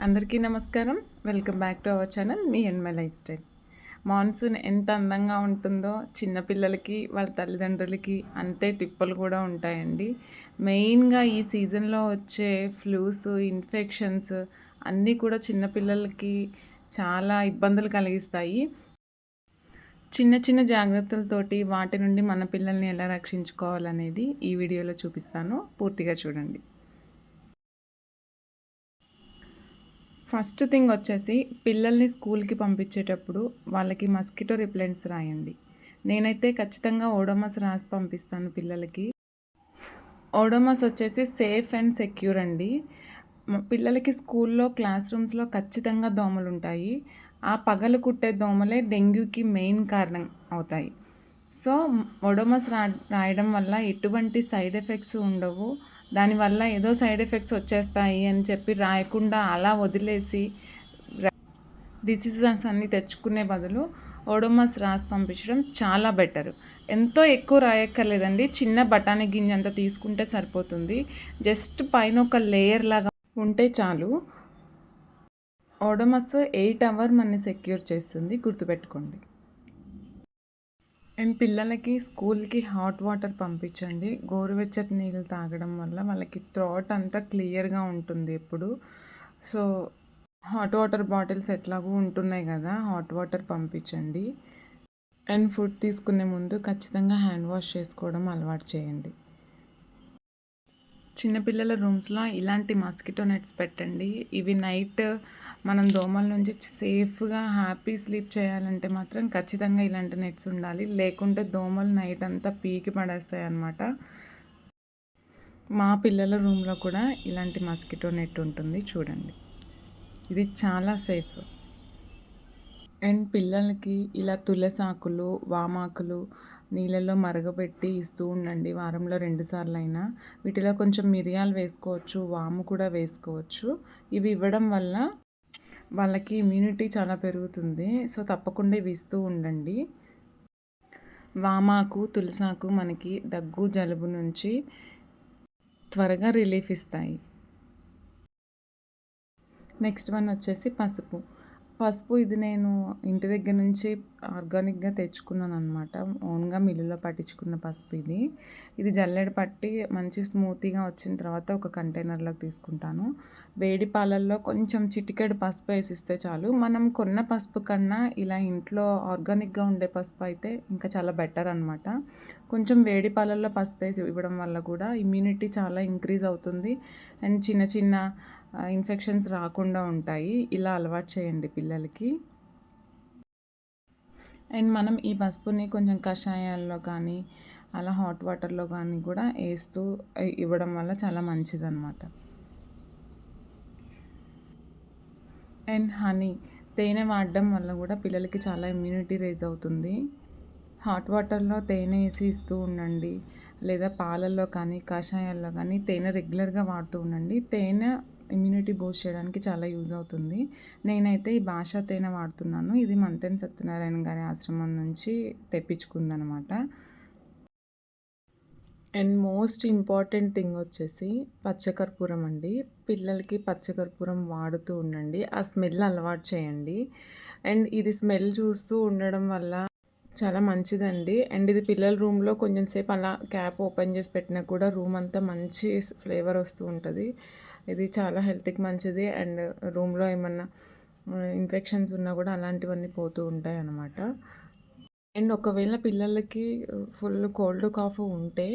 అందరికీ నమస్కారం. Welcome back to our channel. Me and my lifestyle. Monsoon ఎంత అందంగా ఉంటుందో చిన్నపిల్లలకి వాళ్ళ తల్లిదండ్రులకి అంతే తిప్పలు కూడా ఉంటాయండి. మెయిన్గా ఈ సీజన్లో వచ్చే ఫ్లూస్ ఇన్ఫెక్షన్స్ అన్నీ కూడా చిన్నపిల్లలకి చాలా ఇబ్బందులు కలిగిస్తాయి. చిన్న చిన్న జాగ్రత్తలతోటి వాటి నుండి మన పిల్లల్ని ఎలా రక్షించుకోవాలనేది ఈ వీడియోలో చూపిస్తాను. పూర్తిగా చూడండి. ఫస్ట్ థింగ్ వచ్చేసి పిల్లల్ని స్కూల్కి పంపించేటప్పుడు వాళ్ళకి మస్కిటో రిప్లెంట్స్ రాయండి. నేనైతే ఖచ్చితంగా ఓడోమస్ రాసి పంపిస్తాను పిల్లలకి. ఓడోమస్ వచ్చేసి సేఫ్ అండ్ సెక్యూర్ అండి. పిల్లలకి స్కూల్లో క్లాస్ రూమ్స్లో ఖచ్చితంగా దోమలు ఉంటాయి. ఆ పగలు కుట్టే దోమలే డెంగ్యూకి మెయిన్ కారణం అవుతాయి. సో ఒడోమస్ రా రాయడం వల్ల ఎటువంటి సైడ్ ఎఫెక్ట్స్ ఉండవు. దానివల్ల ఏదో సైడ్ ఎఫెక్ట్స్ వచ్చేస్తాయి అని చెప్పి రాయకుండా అలా వదిలేసి డిసీజెస్ అన్నీ తెచ్చుకునే బదులు ఓడోమాస్ రాసి పంపించడం చాలా బెటర్. ఎంతో ఎక్కువ రాయక్కర్లేదండి. చిన్న బఠానీ గింజ అంతా తీసుకుంటే సరిపోతుంది. జస్ట్ పైన ఒక లేయర్ లాగా ఉంటే చాలు. ఓడోమస్ ఎయిట్ అవర్ మనని సెక్యూర్ చేస్తుంది. గుర్తుపెట్టుకోండి. అండ్ పిల్లలకి స్కూల్కి హాట్ వాటర్ పంపించండి. గోరువెచ్చటి నీళ్ళు తాగడం వల్ల వాళ్ళకి థ్రాట్ అంతా క్లియర్గా ఉంటుంది ఎప్పుడు. సో హాట్ వాటర్ బాటిల్స్ ఎట్లాగూ ఉంటున్నాయి కదా హాట్ వాటర్ పంపించండి. అండ్ ఫుడ్ తీసుకునే ముందు ఖచ్చితంగా హ్యాండ్ వాష్ చేసుకోవడం అలవాటు చేయండి. చిన్నపిల్లల రూమ్స్లో ఇలాంటి మస్కిటో నెట్స్ పెట్టండి. ఇవి నైట్ మనం దోమల నుంచి సేఫ్గా హ్యాపీ స్లీప్ చేయాలంటే మాత్రం ఖచ్చితంగా ఇలాంటి నెట్స్ ఉండాలి. లేకుంటే దోమలు నైట్ అంతా పీకి పడేస్తాయి అన్నమాట. మా పిల్లల రూమ్లో కూడా ఇలాంటి మస్కిటో నెట్ ఉంటుంది చూడండి. ఇది చాలా సేఫ్. అండ్ పిల్లలకి ఇలా తులసాకులు వామాకులు నీళ్ళల్లో మరగబెట్టి ఇస్తూ ఉండండి. వారంలో రెండుసార్లు అయినా వీటిలో కొంచెం మిరియాలు వేసుకోవచ్చు వాము కూడా వేసుకోవచ్చు. ఇవి ఇవ్వడం వల్ల వాళ్ళకి ఇమ్యూనిటీ చాలా పెరుగుతుంది. సో తప్పకుండా ఇవి ఇస్తూ ఉండండి. వామాకు తులసాకు మనకి దగ్గు జలుబు నుంచి త్వరగా రిలీఫ్ ఇస్తాయి. నెక్స్ట్ వన్ వచ్చేసి పసుపు. పసుపు ఇది నేను ఇంటి దగ్గర నుంచి ఆర్గానిక్గా తెచ్చుకున్నాను అనమాట ఓన్గా మిల్లులో పట్టించుకున్న పసుపు ఇది. ఇది జల్లెడ పట్టి మంచి స్మూతీగా వచ్చిన తర్వాత ఒక కంటైనర్లోకి తీసుకుంటాను. వేడి పాలల్లో కొంచెం చిటికెడు పసుపు వేసిస్తే చాలు. మనం కొన్న పసుపు కన్నా ఇలా ఇంట్లో ఆర్గానిక్గా ఉండే పసుపు అయితే ఇంకా చాలా బెటర్ అనమాట కొంచెం వేడి పాలల్లో పసుపు వేసి ఇవ్వడం వల్ల కూడా ఇమ్యూనిటీ చాలా ఇంక్రీజ్ అవుతుంది. అండ్ చిన్న చిన్న ఇన్ఫెక్షన్స్ రాకుండా ఉంటాయి. ఇలా అలవాటు చేయండి పిల్లలకి. అండ్ మనం ఈ పసుపుని కొంచెం కషాయాల్లో కానీ అలా హాట్ వాటర్లో కానీ కూడా వేస్తూ ఇవ్వడం వల్ల చాలా మంచిదన్నమాట. అండ్ హనీ తేనె వాడడం వల్ల కూడా పిల్లలకి చాలా ఇమ్యూనిటీ రేజ్ అవుతుంది. హాట్ వాటర్లో తేనె వేసి ఇస్తూ ఉండండి. లేదా పాలల్లో కానీ కషాయాల్లో కానీ తేనె రెగ్యులర్గా వాడుతూ ఉండండి. తేనె ఇమ్యూనిటీ బూస్ట్ చేయడానికి చాలా యూజ్ అవుతుంది. నేనైతే ఈ భాష తేనె వాడుతున్నాను. ఇది మంతెన్ సత్యనారాయణ గారి ఆశ్రమం నుంచి తెప్పించుకుందనమాట అండ్ మోస్ట్ ఇంపార్టెంట్ థింగ్ వచ్చేసి పచ్చకర్పూరం అండి. పిల్లలకి పచ్చకర్పూరం వాడుతూ ఉండండి. ఆ స్మెల్ అలవాటు చేయండి. అండ్ ఇది స్మెల్ చూస్తూ ఉండడం వల్ల చాలా మంచిదండి. అండ్ ఇది పిల్లల రూమ్లో కొంచెం సేపు అలా క్యాప్ ఓపెన్ చేసి పెట్టినా కూడా రూమ్ అంతా మంచి ఫ్లేవర్ వస్తూ ఉంటుంది. ఇది చాలా హెల్త్కి మంచిది. అండ్ రూమ్లో ఏమన్నా ఇన్ఫెక్షన్స్ ఉన్నా కూడా అలాంటివన్నీ పోతూ ఉంటాయి అన్నమాట. అండ్ ఒకవేళ పిల్లలకి ఫుల్ కోల్డ్ కాఫ్ ఉంటే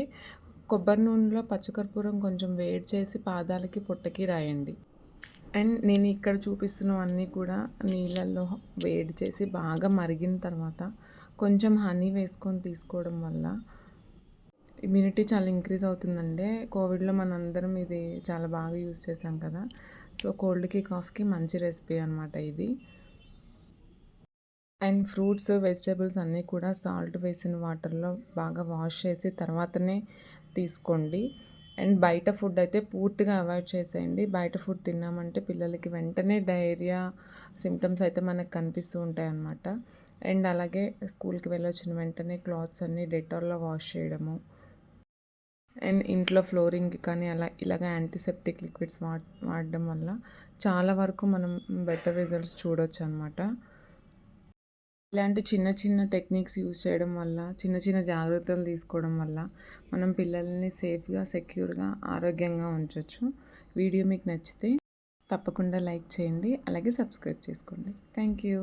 కొబ్బరి నూనెలో పచ్చకర్పూరం కొంచెం వేడి చేసి పాదాలకి పొట్టకి రాయండి. అండ్ నేను ఇక్కడ చూపిస్తున్నవన్నీ కూడా నీళ్ళల్లో వేడి చేసి బాగా మరిగిన తర్వాత కొంచెం హనీ వేసుకొని తీసుకోవడం వల్ల ఇమ్యూనిటీ చాలా ఇంక్రీజ్ అవుతుందండి. కోవిడ్లో మనందరం ఇది చాలా బాగా యూజ్ చేసాం కదా. సో కోల్డ్కి కాఫ్కి మంచి రెసిపీ అనమాట ఇది. అండ్ ఫ్రూట్స్ వెజిటేబుల్స్ అన్నీ కూడా సాల్ట్ వేసిన వాటర్లో బాగా వాష్ చేసి తర్వాతనే తీసుకోండి. అండ్ బయట ఫుడ్ అయితే పూర్తిగా అవాయిడ్ చేసేయండి. బయట ఫుడ్ తిన్నామంటే పిల్లలకి వెంటనే డైరియా సిమ్టమ్స్ అయితే మనకు కనిపిస్తూ ఉంటాయి అన్నమాట. అండ్ అలాగే స్కూల్కి వెళ్ళొచ్చిన వెంటనే క్లాత్స్ అన్నీ డెటాల్లో వాష్ చేయడము. అండ్ ఇంట్లో ఫ్లోరింగ్‌కి కానీ అలా ఇలాగ యాంటీసెప్టిక్ లిక్విడ్స్ వాడ్ వాడడం వల్ల చాలా వరకు మనం బెటర్ రిజల్ట్స్ చూడొచ్చనమాట. ఇలాంటి చిన్న చిన్న టెక్నిక్స్ యూజ్ చేయడం వల్ల, చిన్న చిన్న జాగ్రత్తలు తీసుకోవడం వల్ల మనం పిల్లల్ని సేఫ్‌గా, సెక్యూర్‌గా, ఆరోగ్యంగా ఉంచవచ్చు వీడియో మీకు నచ్చితే తప్పకుండా లైక్ చేయండి. అలాగే సబ్స్క్రైబ్ చేసుకోండి. Thank you.